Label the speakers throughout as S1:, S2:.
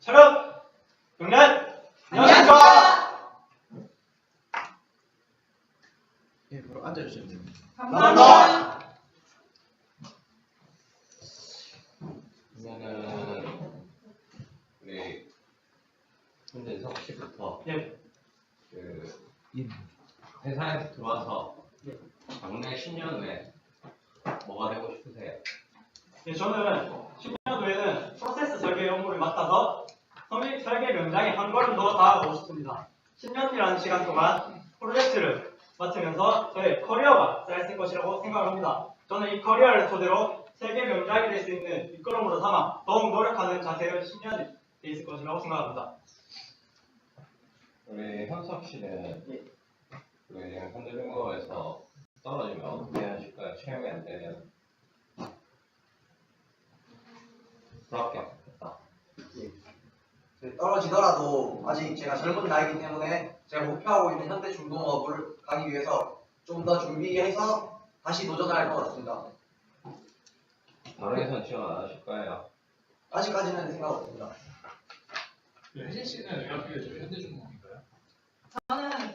S1: 차렷! 경례! 안녕하십니까!
S2: 예, 바로 앉아주시면 됩니다.
S1: 감사합니다.
S3: 그러면은 우리 손재석 씨부터
S1: 예.
S3: 그
S2: 예.
S3: 회사에 들어와서 장래 10년 후에 뭐가 되고 싶으세요?
S1: 예, 저는 10년도에는 프로세스 설계 업무를 맡아서 설계, 설계 명장에 한 걸음 더 나아가고 싶습니다. 10년이라는 시간 동안 프로젝트를 맡으면서 저의 커리어가 쌓였을 것이라고 생각을 합니다. 저는 이 커리어를 토대로 세계 명장이 될 수 있는 밑거름으로 삼아 더욱 노력하는 자세를 10년이 돼 있을 것이라고 생각합니다.
S3: 우리 현석 씨는
S1: 예.
S3: 우리 현대중공업에서 떨어지면 어떻게 하실까요? 채용이 안 되면 부럽게 없겠다.
S4: 네, 떨어지더라도 아직 제가 젊은 나이기 때문에 제가 목표하고 있는 현대 중공업을 가기 위해서 좀 더 준비해서 다시 도전할 것 같습니다.
S3: 다른 회사 지원 안 하실 거예요?
S4: 아직까지는 생각 없습니다.
S5: 혜진 씨는 왜 하필 저 현대 중공업인가요?
S6: 저는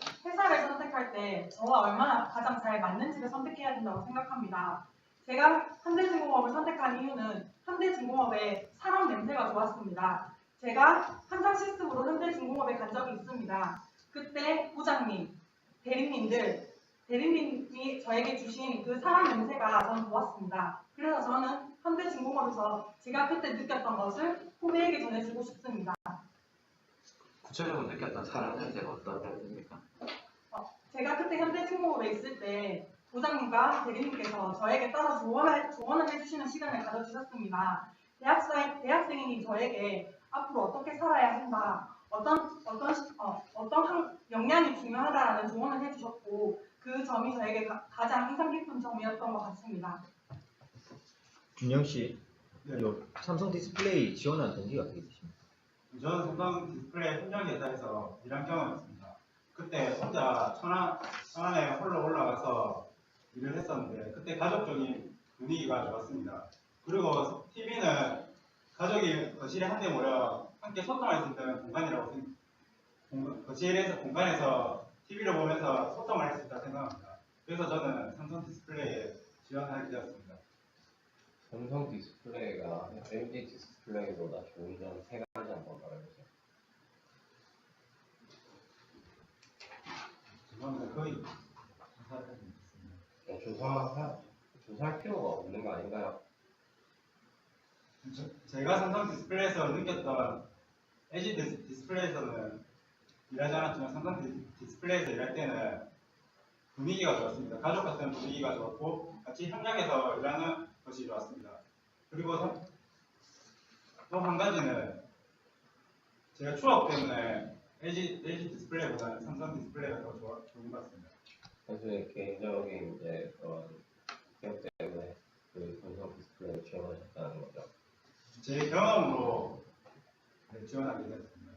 S6: 때 저와 얼마나 가장 잘 맞는지를 선택해야 된다고 생각합니다. 제가 현대중공업을 선택한 이유는 현대중공업의 사람 냄새가 좋았습니다. 제가 한장 실습으로 현대중공업에 간 적이 있습니다. 그때 부장님, 대리님들, 대리님이 저에게 주신 그 사람 냄새가 저는 좋았습니다. 그래서 저는 현대중공업에서 제가 그때 느꼈던 것을 후배에게 전해주고 싶습니다.
S2: 구체적으로 느꼈던 사람 냄새가 어떤 냄새입니까?
S6: 제가 그때 현대중공업에 있을 때 부장님과 대리님께서 저에게 따로 조언을, 조언을 해주시는 시간을 가져주셨습니다. 대학생, 대학생이 저에게 앞으로 어떻게 살아야 한다, 어떤, 어떤, 시- 어, 어떤 한- 역량이 중요하다라는 조언을 해주셨고 그 점이 저에게 가, 가장 인상 깊은 점이었던 것 같습니다.
S2: 준영 씨,
S1: 네.
S2: 요 삼성 디스플레이 지원한 동기가 어떻게 되십니까?
S7: 저는 삼성 디스플레이 현장 회사에서 일한 경험이 있습니다. 그때 혼자 천안, 천안에 홀로 올라가서 일을 했었는데 그때 가족적인 분위기가 좋았습니다. 그리고 TV는 가족이 거실에 한데 모여 함께 소통할 수 있는 공간이라고 생각, 공- 거실에서 공간에서 TV를 보면서 소통을 할수 있다고 생각합니다. 그래서 저는 삼성 디스플레이에 지원하게 되었습니다.
S3: 삼성 디스플레이가 LG 디스플레이보다 좋은 점 세 가지 한번 말해주세요.
S7: 저는 거의 감사를 드리겠습니다.
S3: 어, 조사, 조사할 필요가 없는 거 아닌가요?
S7: 저- 제가 삼성 디스플레이에서 느꼈던 디스- 디스플레이에서는 일하지 않았지만 삼성 디- 디스플레이에서 일할 때는 분위기가 좋았습니다. 가족 같은 분위기가 좋았고 같이 현장에서 일하는 것이 좋았습니다. 그리고 또 한 가지는 제가 추억 때문에 LG, LG 디스플레이보다는 삼성 디스플레이가 더 좋은 것 같습니다.
S3: 선수의 개인적인 이제 그런 기억 때문에 그 삼성 디스플레이 지원하셨다는 거죠.
S7: 제 경험으로 네, 지원하게 되었습니다.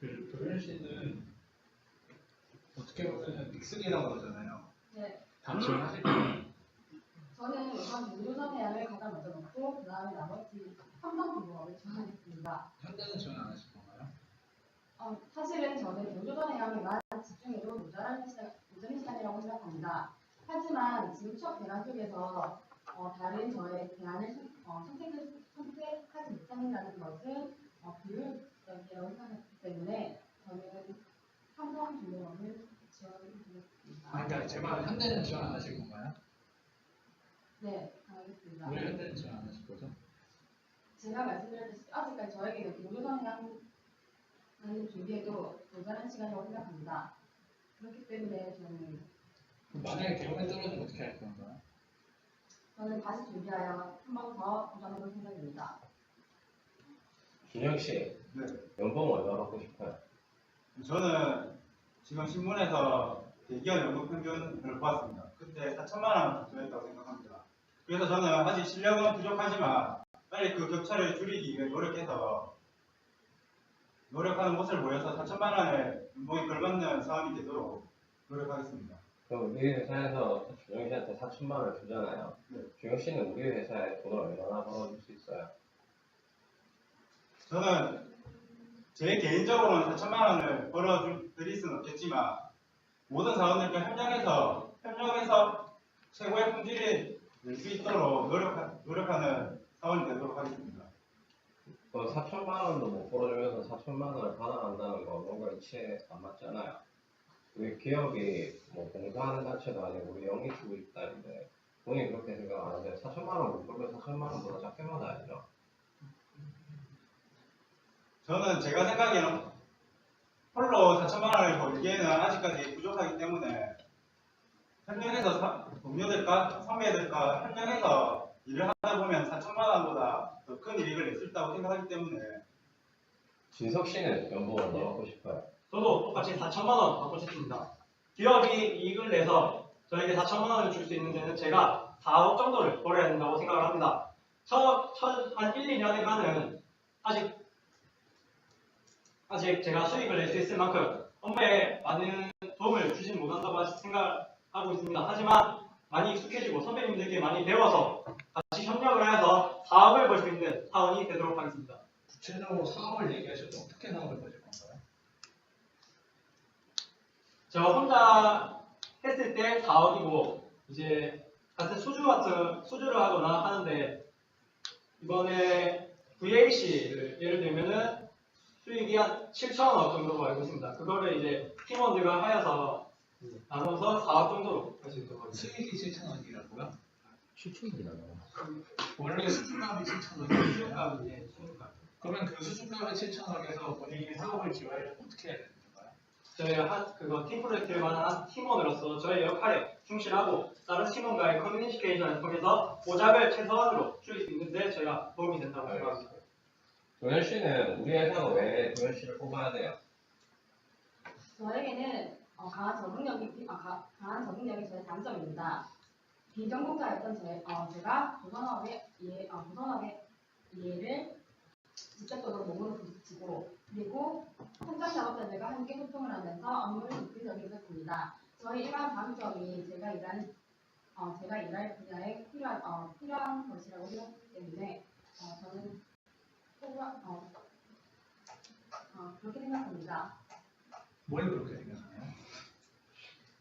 S5: 그 도현 씨는 어떻게 보면 닉슨이라고 그러잖아요.
S8: 네,
S5: 다 지원하실 거예요.
S8: 저는 우선 유조선 해양을 가장 먼저 놓고 그 다음에 나머지 삼성중공업을 지원하겠습니다.
S5: 현대는 지원 안 하실 건가요?
S8: 어, 사실은 저는 유조선 해양에만 집중해도 모자란 시간, 모자란 시간이라고 생각합니다. 하지만 지금 취업 대란 속에서 어, 다른 저의 대안을 선- 어, 선택을 선택하지 못한다는 것은 어, 비효율적이라고 생각하기 때문에 저는 삼성 중공업을 지원하겠습니다.
S5: 아, 그러니까 제 말은 현대는 지원 안 하실 건가요?
S8: 네, 알겠습니다.
S5: 왜 현대는 지원 안 하실 거죠?
S8: 제가 말씀드렸듯이 아직까지 저에게 노조선 해양하는 준비에도 모자란 시간이라고 생각합니다. 그렇기 때문에 저는
S5: 만약에 대원에 떨어지면 어떻게 할 건가요?
S8: 저는 다시 준비하여 한 번 더 도전해볼 생각입니다.
S3: 준영 씨,
S7: 네.
S3: 연봉 얼마 받고 싶어요?
S7: 저는 지금 신문에서 대기업 연금 평균을 보았습니다. 그때 4천만 원 정도였다고 생각합니다. 그래서 저는 아직 실력은 부족하지만 빨리 그 격차를 줄이기 위해 노력해서 노력하는 모습을 보여서 4천만 원의 연봉이 걸맞는 사원이 되도록 노력하겠습니다.
S3: 그럼 우리 회사에서 준영 씨한테 4천만 원을 주잖아요.
S7: 네.
S3: 준영 씨는 우리 회사에 돈을 얼마나 벌어줄 수 있어요?
S7: 저는 제 개인적으로는 4천만 원을 벌어드릴 수는 없겠지만 모든 사원들과 협력해서 협력해서 최고의 품질을 낼수 있도록 노력하, 노력하는 사원이 되도록 하겠습니다.
S3: 그 4천만 원도 못 벌어주면서 4천만 원을 받아간다는 거 뭔가 이치에 안 맞잖아요. 우리 기업이 뭐 봉사하는 단체도 아니고 우리 영리 주고 있다는데 본인이 그렇게 생각하는데 4천만 원못 벌면 4천만 원보다 작게 받아야죠.
S7: 저는 제가 생각에는 홀로 4천만 원을 벌기에는 아직까지 부족하기 때문에 협력해서 사- 동료들과 선배들과 협력해서 일을 하다 보면 4천만 원보다 더 큰 이익을 낼 수 있다고 생각하기 때문에
S3: 진석 씨는 연봉 얼마 받고 싶어요?
S1: 저도 똑같이 4천만 원 받고 싶습니다. 기업이 이익을 내서 저에게 4천만 원을 줄 수 있는 데는 제가 4억 정도를 벌어야 된다고 생각을 합니다. 첫, 첫, 한 1, 2년간은 아직, 아직 제가 수익을 낼 수 있을 만큼 업무에 많은 도움을 주진 못한다고 생각하고 있습니다. 하지만 많이 익숙해지고 선배님들께 많이 배워서 같이 협력을 해서 4억을 벌 수 있는 사원이 되도록 하겠습니다.
S5: 구체적으로 사업을 얘기하셔도 어떻게 사업을 벌일 건가요?
S1: 저 혼자 했을 때 4억이고 이제 같은 수주 같은 수주를 하거나 하는데 이번에 VAC를 예를 들면은 수익이 한 7천억 정도로 알고 있습니다. 그거를 이제 팀원들과 하여서 나눠서 4억 정도로 할 수 있도록 하겠습니다.
S5: 수익이 7천 원이라고요?
S2: 추측이라고.
S5: 원래 수준값이 7천 원이에요.
S1: 수익값은 이제 수익값.
S5: 그러면 그 수준값의 7천 원에서 본인이 사업을 지어야 어떻게 해야 되는 건가요?
S1: 저희 한 그거 팀 프로젝트를 한 팀원으로서 저의 역할에 충실하고 다른 팀원과의 커뮤니케이션을 통해서 보잡을 최소한으로 줄일 수 있는데 저희가 도움이 된다고 생각합니다.
S3: 도현 씨는 우리 회사가 왜 도현 씨를 뽑아야 돼요?
S8: 저에게는 어, 강한 적응력이 아, 가- 강한 적응력이 저의 장점입니다. 비전공자였던 제, 어, 제가 조선업의 이해, 어, 조선업의 이해를 직접적으로 몸으로 부딪히고 그리고 현장 작업자들과 함께 소통을 하면서 업무를 입체적으로 했습니다. 저희 일반 장점이 제가 일하는 어, 제가 일할 분야에 필요한 어, 필요한 것이라고 생각하기 때문에 어, 저는 필요한- 어, 어, 그렇게 생각합니다.
S5: 뭘 그렇게 생각하나요?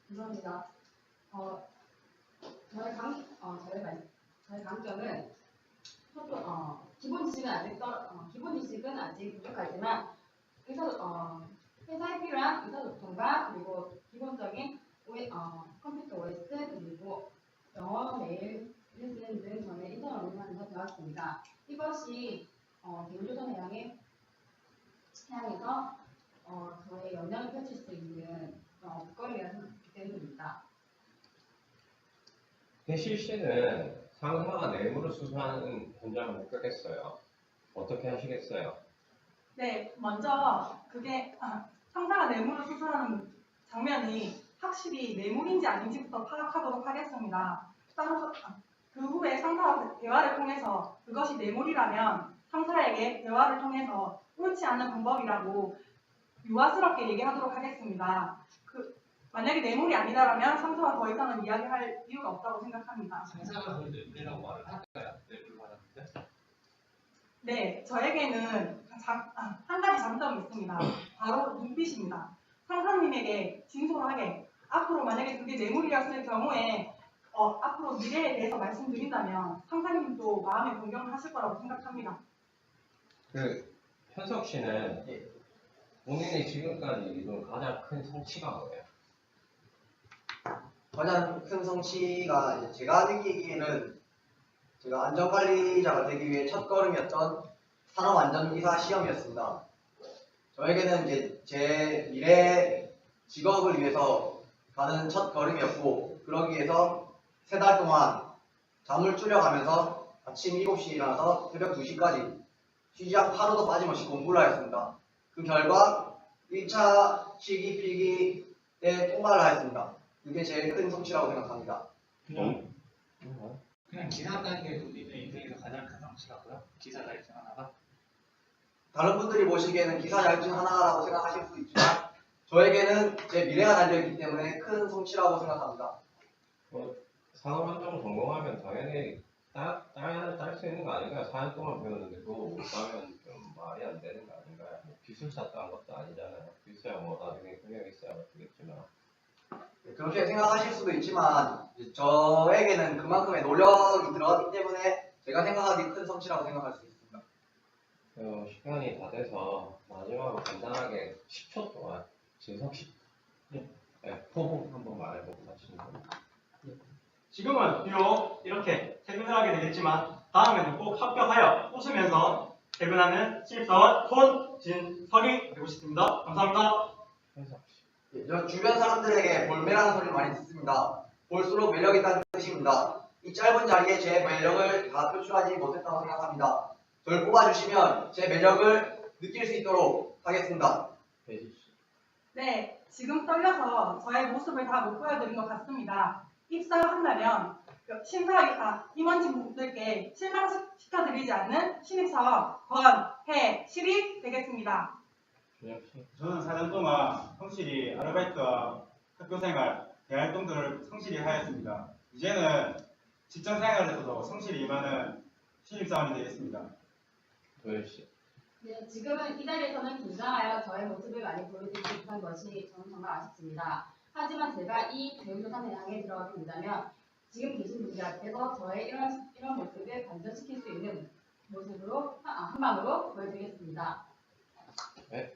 S8: 감사합니다. 어, 저의 강, 어, 저의 말, 저의 강점은 소통, 어, 기본 지식은 아직 떨, 어, 기본 지식은 아직 부족하지만 의사, 어, 회사에 필요한 의사소통과 그리고 기본적인 OS, 어, 컴퓨터 OS 그리고 영어 메일 리스닝 등 저는 인턴 업무하면서 배웠습니다. 이것이 어, 대우조선 해양에 해양에서 어, 저의 역량을 펼칠 수 있는 어, 생각했기 때문입니다.
S3: 대실 씨는 상사가 뇌물을 수수하는 현장을 목격했어요. 어떻게 하시겠어요?
S6: 네, 먼저 그게 아, 상사가 뇌물을 수수하는 장면이 확실히 뇌물인지 아닌지부터 파악하도록 하겠습니다. 따라서 아, 그 후에 상사와 대화를 통해서 그것이 뇌물이라면 상사에게 대화를 통해서 옳지 않은 방법이라고 유아스럽게 얘기하도록 하겠습니다. 그 만약에 뇌물이 아니다라면 상사와 더 이상은 이야기할 이유가 없다고 생각합니다.
S5: 상사가 그걸 뇌물이라고 말을 할까요? 뇌물 받았는데?
S6: 네, 저에게는 장- 아, 한 가지 장점이 있습니다. 바로 눈빛입니다. 상사님에게 진솔하게 앞으로 만약에 그게 뇌물이었을 경우에 어, 앞으로 미래에 대해서 말씀드린다면 상사님도 마음에 공경을 하실 거라고 생각합니다.
S3: 그 현석 씨는 본인이 지금까지 이룬 가장 큰 성취가 뭐예요?
S4: 큰 성취가 이제 제가 느끼기에는 제가 안전관리자가 되기 위해 첫 걸음이었던 산업안전기사 시험이었습니다. 저에게는 이제 제 미래 직업을 위해서 가는 첫 걸음이었고 그러기 위해서 세 달 동안 잠을 줄여가면서 아침 7시에 일어나서 새벽 2시까지 쉬지 않고 하루도 빠짐없이 공부를 하였습니다. 그 결과 1차 실기 필기 때 통과를 하였습니다. 그게 제일 큰 성취라고 생각합니다.
S5: 그냥 그냥 기사 따는 게 본인의 인생에서 가장 큰 성취라고요? 기사 달성 하나가?
S4: 다른 분들이 보시기에는 기사 자격증 하나라고 생각하실 수도 있지만 저에게는 제 미래가 달려있기 때문에 큰 성취라고 생각합니다.
S3: 산업안정 전공하면 당연히 따, 따야 딸수 있는 거 아닌가요? 4년 동안 배웠는데 그거 못 따면 좀 말이 안 되는 거 아닌가요? 뭐 기술사 딴 것도 아니잖아요. 기술사 뭐 나중에 능력 있어야 되겠지만
S4: 네, 그렇게 생각하실 수도 있지만 저에게는 그만큼의 노력이 들어갔기 때문에 제가 생각하기 큰 성취라고 생각할 수 있습니다.
S3: 어, 시간이 다 돼서 마지막으로 간단하게 10초 동안 진석 씨 네, 포부 한번 말해보고 마치는 거예요.
S1: 지금은 비록 이렇게 퇴근을 하게 되겠지만 다음에는 꼭 합격하여 웃으면서 퇴근하는 신입사원 손진석이 되고 싶습니다. 감사합니다.
S4: 예, 저 주변 사람들에게 볼매라는 소리를 많이 듣습니다. 볼수록 매력 있다는 뜻입니다. 이 짧은 자리에 제 매력을 다 표출하지 못했다고 생각합니다. 저를 뽑아주시면 제 매력을 느낄 수 있도록 하겠습니다.
S3: 씨.
S6: 네, 지금 떨려서 저의 모습을 다 못 보여드린 것 같습니다. 입사한다면 심사위사 임원진분들께 실망시켜드리지 않는 신입사원 권혜실이 되겠습니다.
S7: 저는 4년 동안 성실히 아르바이트와 학교생활, 대활동들을 성실히 하였습니다. 이제는 직장생활에서도 성실히 임하는 신입사원이 되겠습니다.
S3: 도현 씨.
S8: 네, 지금은 이 자리에서는 긴장하여 저의 모습을 많이 보여드리지 못한 것이 저는 정말 아쉽습니다. 하지만 제가 이 배우조사 대상에 들어가게 된다면 지금 계신 분들 앞에서 저의 이런, 이런 모습을 반전시킬 수 있는 모습으로 한, 한 방으로 보여드리겠습니다.
S3: 네,